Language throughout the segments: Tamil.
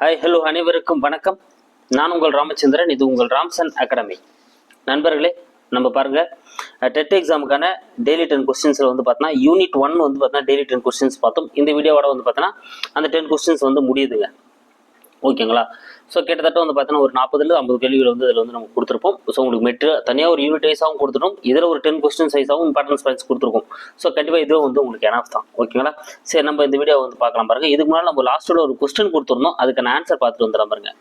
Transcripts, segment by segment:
ஹாய் ஹலோ அனைவருக்கும் வணக்கம். நான் உங்கள் ராமச்சந்திரன் இது உங்கள் ராம்சன் அகாடமி. நண்பர்களே நம்ம பாருங்க டெட் எக்ஸாமுக்கான டெய்லி டென் கொஸ்டின்ஸில் வந்து பார்த்தோன்னா யூனிட் ஒன் வந்து பார்த்தோன்னா டெய்லி டென் கொஸ்டின்ஸ் பார்த்தோம். இந்த வீடியோவோட வந்து பார்த்தோன்னா அந்த டென் கொஸ்டின்ஸ் வந்து முடியுதுங்க. ஓகேங்களா? ஸோ கிட்டத்தட்ட வந்து பார்த்தீங்கன்னா ஒரு நாற்பதுல ஐம்பது கேள்விகள் வந்து இதில் வந்து நம்ம கொடுத்துருப்போம். ஸோ உங்களுக்கு மெட்ரு தனியாக ஒரு யூனிட் வைஸாகவும் கொடுத்துட்டோம் இதில் ஒரு டென் கொஸ்டின் சைஸாகவும் இம்பார்ட்டன்ஸ் பாயிண்ட்ஸ் கொடுத்துருக்கோம். ஸோ கண்டிப்பாக இதுவும் வந்து உங்களுக்கு எனஃப் தான். ஓகேங்களா? சரி நம்ம இந்த வீடியோ வந்து பார்க்கலாம் பாருங்க. இதுக்கு முன்னாடி நம்ம லாஸ்ட்டோட ஒரு கொஸ்டின் கொடுத்துருந்தோம். அதுக்கான ஆன்சர் பார்த்துட்டு வந்துடலாம் பாருங்க.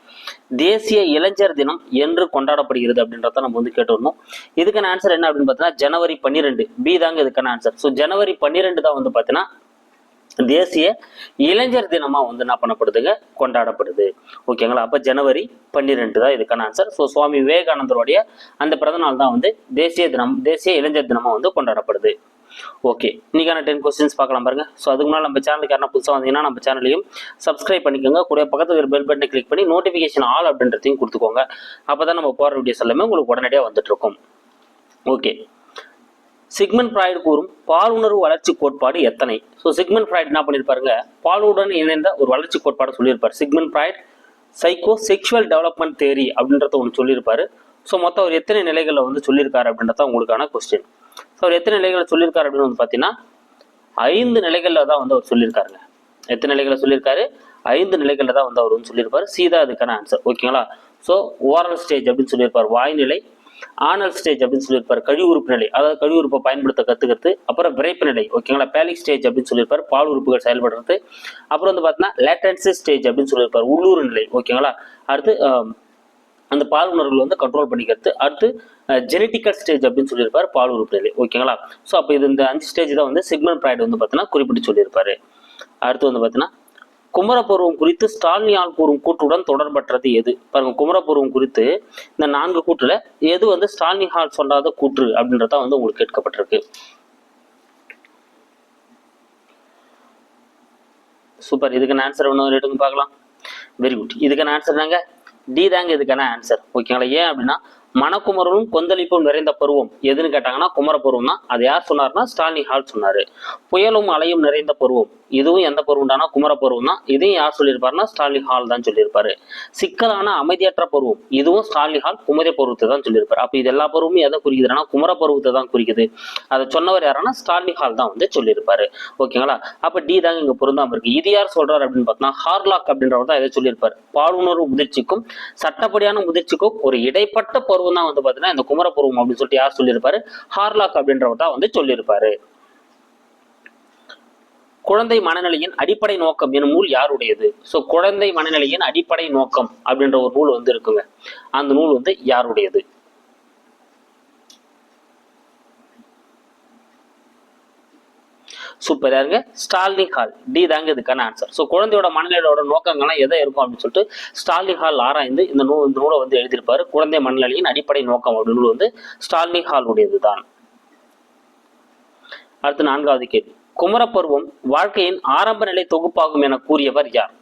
தேசிய இளைஞர் தினம் என்று கொண்டாடப்படுகிறது அப்படின்றத நம்ம வந்து கேட்டுருந்தோம் இதுக்கான ஆன்சர் என்ன அப்படின்னு பார்த்தீங்கன்னா ஜனவரி பன்னிரெண்டு. பி தாங்க இதுக்கான ஆன்சர் ஸோ ஜனவரி பன்னிரெண்டு தான் வந்து பார்த்தீங்கன்னா தேசிய இளைஞர் தினமா வந்து என்ன பண்ணப்படுதுங்க? கொண்டாடப்படுது. ஓகேங்களா அப்ப ஜனவரி பன்னிரெண்டு தான் இதுக்கான ஆன்சர் ஸோ சுவாமி விவேகானந்தருடைய அந்த பிறந்த நாள் தான் வந்து தேசிய தினம் தேசிய இளைஞர் தினமா வந்து கொண்டாடப்படுது. ஓகே இன்னைக்கான டென் கொஸ்டின்ஸ் பார்க்கலாம் பாருங்க. ஸோ அதுக்கு முன்னாடி நம்ம சேனலுக்கு யாரும் புதுசாக வந்தீங்கன்னா நம்ம சேனலையும் சப்ஸ்கிரைப் பண்ணிக்கோங்க. கூட பக்கத்தில் ஒரு பெல் பட்டனை கிளிக் பண்ணி நோட்டிஃபிகேஷன் ஆல் அப்படின்றதையும் கொடுத்துக்கோங்க. அப்போ தான் நம்ம போகிற வீடியோஸ் எல்லாமே உங்களுக்கு உடனடியாக வந்துட்டு இருக்கும். ஓகே சிக்மன் ஃப்ராய்டு கூறும் பாலுணர்வு வளர்ச்சி கோட்பாடு எத்தனை? ஸோ சிக்மன் ஃப்ராய்டு என்ன பண்ணியிருப்பாருங்க பாலுடன் இணைந்த ஒரு வளர்ச்சி கோட்பாடு சொல்லியிருப்பார். Sigmund Freud psycho sexual development theory அப்படின்றத ஒன்று சொல்லியிருப்பாரு. ஸோ மொத்தம் அவர் எத்தனை நிலைகளில் வந்து சொல்லியிருக்காரு அப்படின்றத உங்களுக்கான கொஸ்டின் ஸோ அவர் எத்தனை நிலைகளை சொல்லியிருக்காரு அப்படின்னு வந்து பார்த்தீங்கன்னா ஐந்து நிலைகளில் தான் வந்து அவர் சொல்லியிருக்காருங்க. எத்தனை நிலைகளை சொல்லியிருக்காரு? ஐந்து நிலைகளில் தான் வந்து அவர் வந்து சொல்லியிருப்பார். சீதா அதுக்கான ஆன்சர் ஓகேங்களா ஸோ ஓரல் ஸ்டேஜ் அப்படின்னு சொல்லியிருப்பார். வாய்நிலை ஆனல் ஸ்டேஜ் அப்படின்னு சொல்லியிருப்பார். கழிவு உறுப்பு நிலை. அதாவது கழிவு உறுப்பை பயன்படுத்த கற்றுக்கிறது அப்புறம் விரைப்பு நிலை. ஓகேங்களா? பேலிக் ஸ்டேஜ் அப்படின்னு சொல்லியிருப்பார். பால் உறுப்புகள் செயல்படுறது. அப்புறம் வந்து பார்த்தீங்கன்னா லேட்டன்சி ஸ்டேஜ் அப்படின்னு சொல்லியிருப்பார். உள்ளூர் நிலை. ஓகேங்களா? அடுத்து அந்த பால் உணர்வுகள் வந்து கண்ட்ரோல் பண்ணிக்கிறது. அடுத்து ஜெனட்டிக்கல் ஸ்டேஜ் அப்படின்னு சொல்லியிருப்பார். பால் உறுப்பு நிலை. ஓகேங்களா? ஸோ அப்போ இது இந்த அஞ்சு ஸ்டேஜ் தான் வந்து சிக்மன் ப்ராய்டு வந்து பார்த்தீங்கன்னா குறிப்பிட்டு சொல்லியிருப்பாரு. அடுத்து வந்து பார்த்தீங்கன்னா குமரப்பருவம் குறித்து ஸ்டாலினியால் கூறும் கூற்றுடன் தொடர்பற்றது எது? பாருங்க குமரப்பருவம் குறித்து இந்த நான்கு கூற்றுல எது வந்து ஸ்டாலினி ஹால் சொல்லாத கூற்று அப்படின்றத வந்து உங்களுக்கு கேட்கப்பட்டிருக்கு. சூப்பர் இதுக்கான ஆன்சர் ஒன்று எடுங்க பார்க்கலாம். வெரி குட் இதுக்கான ஆன்சர் தாங்க டி தாங்க இதுக்கான ஆன்சர் ஓகேங்களா ஏன் அப்படின்னா மனக்குமரலும் கொந்தளிப்பும் நிறைந்த பருவம். எதுன்னு கேட்டாங்கன்னா குமரப்பருவம் தான். அது யார் சொன்னார்னா ஸ்டாலினி ஹால் சொன்னாரு. புயலும் அலையும் நிறைந்த பருவம். இதுவும் எந்த பருவம்டானா குமரப்பருவம் தான். இதையும் யார் சொல்லியிருப்பாருன்னா ஸ்டாலின் ஹால் தான் சொல்லியிருப்பாரு. சிக்கலான அமைதியற்ற பருவம். இதுவும் ஸ்டாலின் ஹால் குமர பருவத்தை தான் சொல்லியிருப்பாரு. அப்ப இது எல்லா பருவமும் எதை குறிக்குதுன்னா குமர பருவத்தை தான் குறிக்குது. அதை சொன்னவர் யாருன்னா ஸ்டாலின் ஹால் தான் வந்து சொல்லியிருப்பாரு. ஓகேங்களா? அப்ப டி தாங்க இங்க பொருந்தாம இருக்கு. இது யார் சொல்றாரு அப்படின்னு பார்த்தோம்னா ஹார்லாக் அப்படின்றவர் தான் இதை சொல்லியிருப்பாரு. பாலுணர்வு முதிர்ச்சிக்கும் சட்டப்படியான முதிர்ச்சிக்கும் ஒரு இடைப்பட்ட பருவம் தான் வந்து பார்த்தீங்கன்னா இந்த குமரப்பருவம் அப்படின்னு சொல்லிட்டு யார் சொல்லியிருப்பாரு? ஹார்லாக் அப்படின்றவர் தான் வந்து சொல்லியிருப்பாரு. குழந்தை மனநிலையின் அடிப்படை நோக்கம் எனும் நூல் யாருடையது? ஸோ குழந்தை மனநிலையின் அடிப்படை நோக்கம் அப்படின்ற ஒரு நூல் வந்து இருக்குங்க. அந்த நூல் வந்து யாருடையது? சூப்பர் யாருங்க? ஸ்டாலினி ஹால் டி தாங்க இதுக்கான ஆன்சர் ஸோ குழந்தையோட மனநிலையோட நோக்கங்கள்லாம் எதை இருக்கும் அப்படின்னு சொல்லிட்டு ஸ்டாலினி ஹால் ஆராய்ந்து இந்த நூல் இந்த நூலை வந்து எழுதியிருப்பாரு. குழந்தை மனநிலையின் அடிப்படை நோக்கம் அப்படின்னு நூல் வந்து ஸ்டாலினி ஹால் உடையது தான். அடுத்து நான்காவது கேள்வி. குமரப்பருவம் வாழ்க்கையின் ஆரம்ப நிலை தொகுப்பாகும் என கூறியவர் யார்?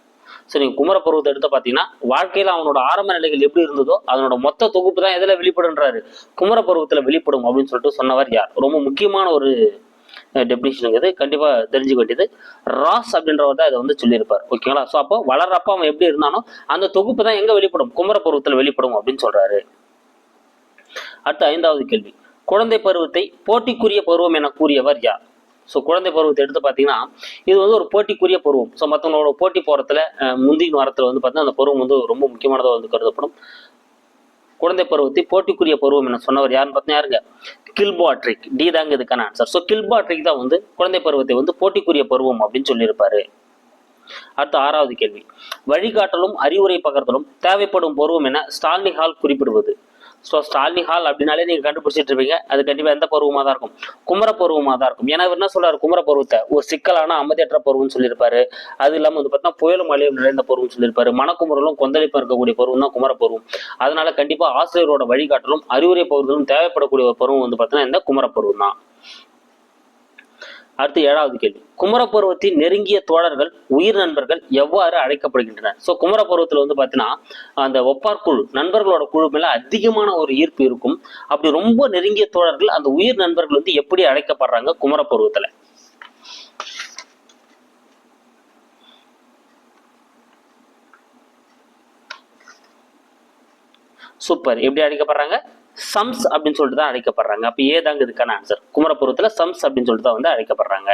ஸோ நீங்கள் குமரப்பருவத்தை எடுத்து பார்த்தீங்கன்னா வாழ்க்கையில் அவனோட ஆரம்ப நிலைகள் எப்படி இருந்ததோ அதனோட மொத்த தொகுப்பு தான் எதில் வெளிப்படுன்றாரு. குமரப்பருவத்தில் வெளிப்படும் அப்படின்னு சொல்லிட்டு சொன்னவர் யார்? ரொம்ப முக்கியமான ஒரு டெபினிஷனுங்கிறது இது கண்டிப்பாக தெரிஞ்சுக்க வேண்டியது. ராஸ் அப்படின்றவர் தான் இதை வந்து சொல்லியிருப்பார். ஓகேங்களா ஸோ அப்போ வளரப்ப அவன் எப்படி இருந்தானோ அந்த தொகுப்பு தான் எங்கே வெளிப்படும்? குமரப்பருவத்தில் வெளிப்படும் அப்படின்னு சொல்றாரு. அடுத்த ஐந்தாவது கேள்வி. குழந்தை பருவத்தை போட்டிக்குரிய பருவம் என கூறியவர் யார்? ஸோ குழந்தை பருவத்தை எடுத்து பார்த்தீங்கன்னா இது வந்து ஒரு போட்டிக்குரிய பருவம். ஸோ மற்றவங்களோட போட்டி போகிறதுல முந்தின வாரத்தில் வந்து பார்த்தீங்கன்னா அந்த பருவம் வந்து ரொம்ப முக்கியமானதாக வந்து கருதப்படும். குழந்தை பருவத்தை போட்டிக்குரிய பருவம் என சொன்னவர் யாருன்னு பார்த்தீங்கன்னா யாருங்க? கில்பாட்ரிக். டி தாங்க இதுக்கான ஆன்சர் ஸோ கில்பாட்ரிக் தான் வந்து குழந்தை பருவத்தை வந்து போட்டிக்குரிய பருவம் அப்படின்னு சொல்லியிருப்பாரு. அடுத்த ஆறாவது கேள்வி. வழிகாட்டலும் அறிவுரை பகர்த்தலும் தேவைப்படும் பருவம் என ஸ்டாலினி ஹால் குறிப்பிடுவது. ஸோ ஸ்டாலினி ஹால் அப்படின்னாலே நீங்கள் கண்டுபிடிச்சிட்டு இருப்பீங்க. அது கண்டிப்பாக எந்த பருவமாக தான் இருக்கும்? குமர பருவமாக தான் இருக்கும். ஏன்னா என்ன சொல்கிறார் குமர பருவத்தை. ஒரு சிக்கலான அமைதியற்ற பருவம்னு சொல்லியிருப்பாரு. அது இல்லாமல் வந்து பார்த்தீங்கன்னா புயலும் மழையும் நிறைந்த பருவம்னு சொல்லியிருப்பாரு. மணக்குமுறலும் கொந்தளிப்பாக இருக்கக்கூடிய பருவம் தான் குமர பருவம். அதனால கண்டிப்பாக ஆசிரியரோட வழிகாட்டலும் அறிவுரை பருவங்களும் தேவைப்படக்கூடிய ஒரு பருவம் வந்து பார்த்தீங்கன்னா இந்த குமர பருவம் தான். அடுத்து ஏழாவது கேள்வி. குமரப்பருவத்தின் நெருங்கிய தோழர்கள் உயிர் நண்பர்கள் எவ்வாறு அழைக்கப்படுகின்றனர் ஸோ குமரப்பருவத்தில் வந்து பார்த்தீங்கன்னா அந்த ஒப்பார் குழு நண்பர்களோட குழு மேலே அதிகமான ஒரு ஈர்ப்பு இருக்கும். அப்படி ரொம்ப நெருங்கிய தோழர்கள் அந்த உயிர் நண்பர்கள் வந்து எப்படி அழைக்கப்படுறாங்க குமரப்பருவத்தில்? சூப்பர் எப்படி அழைக்கப்படுறாங்க? சம்ஸ் அப்படின்னு சொல்லிட்டு தான் அழைக்கப்படுறாங்க. அப்போ ஏதாங்க இதுக்கான ஆன்சர் குமரபுரத்தில் சம்ஸ் அப்படின்னு சொல்லிட்டு தான் வந்து அழைக்கப்படுறாங்க.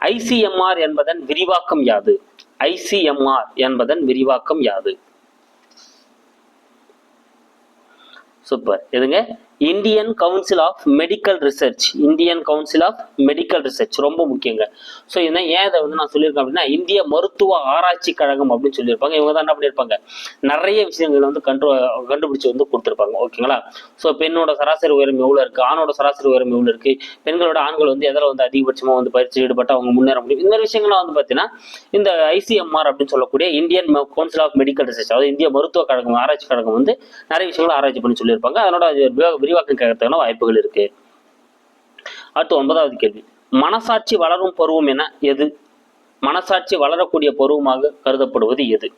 ஐசிஎம்ஆர் என்பதன் விரிவாக்கம் யாது? ஐசிஎம்ஆர் என்பதன் விரிவாக்கம் யாது? சூப்பர். எதுங்க? Indian council of medical research Indian council of medical research ரொம்ப முக்கியங்க. ஸோ இதை ஏன் இதை வந்து நான் சொல்லியிருக்கேன் அப்படின்னா இந்திய மருத்துவ ஆராய்ச்சி கழகம் அப்படின்னு சொல்லியிருப்பாங்க. இவங்க தான் என்ன பண்ணியிருப்பாங்க? நிறைய விஷயங்கள் வந்து கண்டு கண்டுபிடிச்சு வந்து கொடுத்துருப்பாங்க. ஓகேங்களா? ஸோ பெண்ணோட சராசரி உயரம் எவ்வளோ இருக்குது ஆணோட சராசரி உயரம் எவ்வளோ இருக்குது பெண்களோட ஆண்கள் வந்து எதில் வந்து அதிகபட்சமாக வந்து பயிற்சி ஈடுபட்டு அவங்க முன்னேற முடியும்? இந்த மாதிரி விஷயங்கள்லாம் வந்து பார்த்தீங்கன்னா இந்த ஐசிஎம்ஆர் அப்படின்னு சொல்லக்கூடிய Indian council of medical research அதாவது இந்திய மருத்துவ கழகம் ஆராய்ச்சி கழகம் வந்து நிறைய விஷயங்களை ஆராய்ச்சி பண்ணி சொல்லியிருப்பாங்க. அதனோட விரிவாக்கம் கேட்கறதுக்கான வாய்ப்புகள் இருக்கு. அடுத்து ஒன்பதாவது கேள்வி. மனசாட்சி வளரும் பருவம் என எது? மனசாட்சி வளரக்கூடிய பருவமாக கருதப்படுவது எது?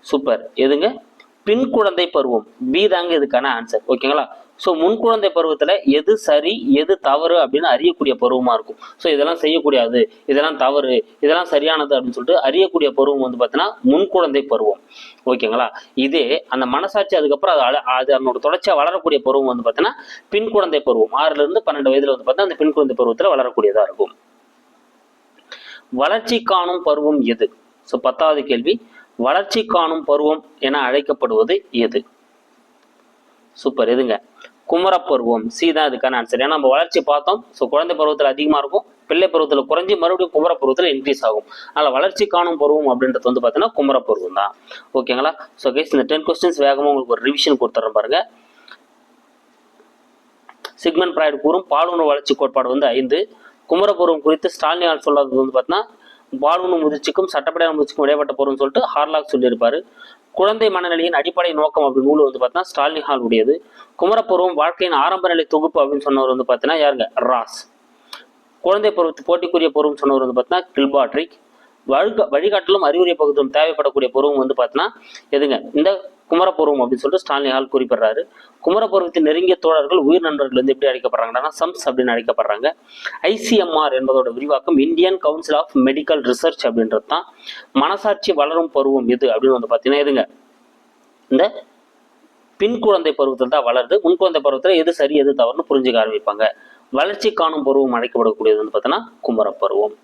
சூப்பர். எதுங்க? பின் குழந்தை பருவம். பி தாங்க இதுக்கான ஆன்சர் ஓகேங்களா ஸோ முன் குழந்தை பருவத்தில் எது சரி எது தவறு அப்படின்னு அறியக்கூடிய பருவமாக இருக்கும். ஸோ இதெல்லாம் செய்யக்கூடாது. இதெல்லாம் தவறு இதெல்லாம் சரியானது அப்படின்னு சொல்லிட்டு அறியக்கூடிய பருவம் வந்து பார்த்தீங்கன்னா முன் குழந்தை பருவம். ஓகேங்களா இதே அந்த மனசாட்சி அதுக்கப்புறம் அது அழ- அது அதனோட தொடர்ச்சியாக வளரக்கூடிய பருவம் வந்து பார்த்தீங்கன்னா பின் குழந்தை பருவம். ஆறுல இருந்து பன்னெண்டு வயதுல வந்து பார்த்தீங்கன்னா அந்த பின் குழந்தை பருவத்தில் வளரக்கூடியதாக இருக்கும். வளர்ச்சி காணும் பருவம் எது? ஸோ பத்தாவது கேள்வி. வளர்ச்சி காணும் பருவம் என அழைக்கப்படுவது எது? சூப்பர் எதுங்க? குமரப்பருவம் சி தான் இதுக்கான ஆன்சர் ஏன்னா நம்ம வளர்ச்சி பார்த்தோம். ஸோ குழந்தை பருவத்தில் அதிகமாக இருக்கும். பிள்ளை பருவத்தில் குறைஞ்சி மறுபடியும் குமரப்பருவத்தில் இன்க்ரீஸ் ஆகும். அதனால் வளர்ச்சி காணும் பருவம் அப்படின்றது வந்து பார்த்தீங்கன்னா குமரப்பருவம் தான். ஓகேங்களா ஸோ கேஸ் இந்த டென் கொஸ்டின்ஸ் வேகமாக உங்களுக்கு ஒரு ரிவிஷன் கொடுத்துட்றேன் பாருங்க. சிக்மன் பிராய்டு கூறும் பாலுணர்வு வளர்ச்சி கோட்பாடு வந்து ஐந்து. குமரபுரம் குறித்து ஸ்டாலினால் சொல்லாதது வந்து பார்த்தீங்கன்னா பாலுணர்வு முதிர்ச்சிக்கும் சட்டப்படையான முதிர்ச்சிக்கும் இடைப்பட்ட பருவம்னு சொல்லிட்டு ஹார்லாக் சொல்லியிருப்பாரு. குழந்தை மனநிலையின் அடிப்படை நோக்கம் அப்படின்னு நூல் வந்து பார்த்தீங்கன்னா ஸ்டாலின் ஹால் உடையது. குமரப்பருவம் வாழ்க்கையின் ஆரம்ப நிலை தொகுப்பு அப்படின்னு சொன்னவர் வந்து பார்த்தீங்கன்னா யாருங்க? ராஸ். குழந்தை பருவத்து போட்டிக்குரிய பருவம் சொன்னவர் வந்து பார்த்தீங்கன்னா கில்பாட்ரிக். வழிக வழிகாட்டலும் அறிவுரை பகுதியும் தேவைப்படக்கூடிய பருவம் வந்து பார்த்தீங்கன்னா எதுங்க? இந்த குமரப்பருவம் அப்படின்னு சொல்லிட்டு ஸ்டாலின் ஹால் குறிப்பிடுறாரு. குமரப்பருவத்தின் நெருங்கிய தோழர்கள் உயிர் நண்பர்கள் வந்து எப்படி அழைக்கப்படுறாங்கன்னா சம்ஸ் அப்படின்னு அழைக்கப்படுறாங்க. ஐசிஎம்ஆர் என்பதோட விரிவாக்கம் Indian council of medical research அப்படின்றது தான். மனசாட்சி வளரும் பருவம் எது அப்படின்னு வந்து பார்த்தீங்கன்னா எதுங்க? இந்த பின் குழந்தை பருவத்தில் தான் வளருது. முன் குழந்தை பருவத்தில் எது சரி எது தவறுன்னு புரிஞ்சுக்க ஆரம்பிப்பாங்க. வளர்ச்சி காணும் பருவம் அழைக்கப்படக்கூடியது வந்து பார்த்தீங்கன்னா குமரப்பருவம்.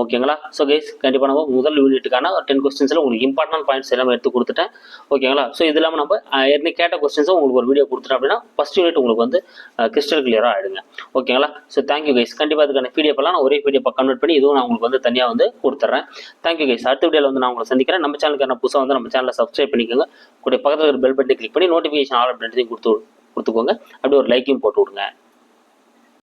ஓகேங்களா ஸோ கைஸ் கண்டிப்பாக நம்ம முதல் யூனிட்டுக்கான ஒரு டென் கொஸ்டின்ஸில் உங்களுக்கு இம்பார்ட்டன்ட் பாயிண்ட்ஸ் எல்லாமே எடுத்து கொடுத்துட்டேன். ஓகேங்களா ஸோ இது இல்லாமல் நம்ம ஏற்கனவே கேட்ட கொஸ்டின்ஸும் உங்களுக்கு ஒரு வீடியோ கொடுத்துட்டோம் அப்படின்னா ஃபஸ்ட் யூனிட் உங்களுக்கு வந்து கிறிஸ்டல் கிளியராக ஆகிடுங்க ஓகேங்களா ஸோ தேங்க்யூ கைஸ் கண்டிப்பாக அதுக்கான பிடிஎஃப் எல்லாம் நான் ஒரே பிடிஎஃப் கன்வெர்ட் பண்ணி இதுவும் நான் உங்களுக்கு வந்து தனியாக வந்து கொடுத்துட்றேன். தேங்க்யூ கைஸ் அடுத்த வீடியோவில் வந்து நான் உங்களை சந்திக்கிறேன். நம்ம சேனலுக்கான புதுசாக வந்து நம்ம சேனலை சப்ஸ்கிரைப் பண்ணிக்கோங்க. கூட பக்கத்தில் இருக்கிற பெல் பட்டனை கிளிக் பண்ணி நோட்டிஃபிகேஷன் ஆல் அப்படின்றதையும் கொடுத்து கொடுத்துக்கோங்க. அப்படியே ஒரு லைக்கையும் போட்டு விடுங்க.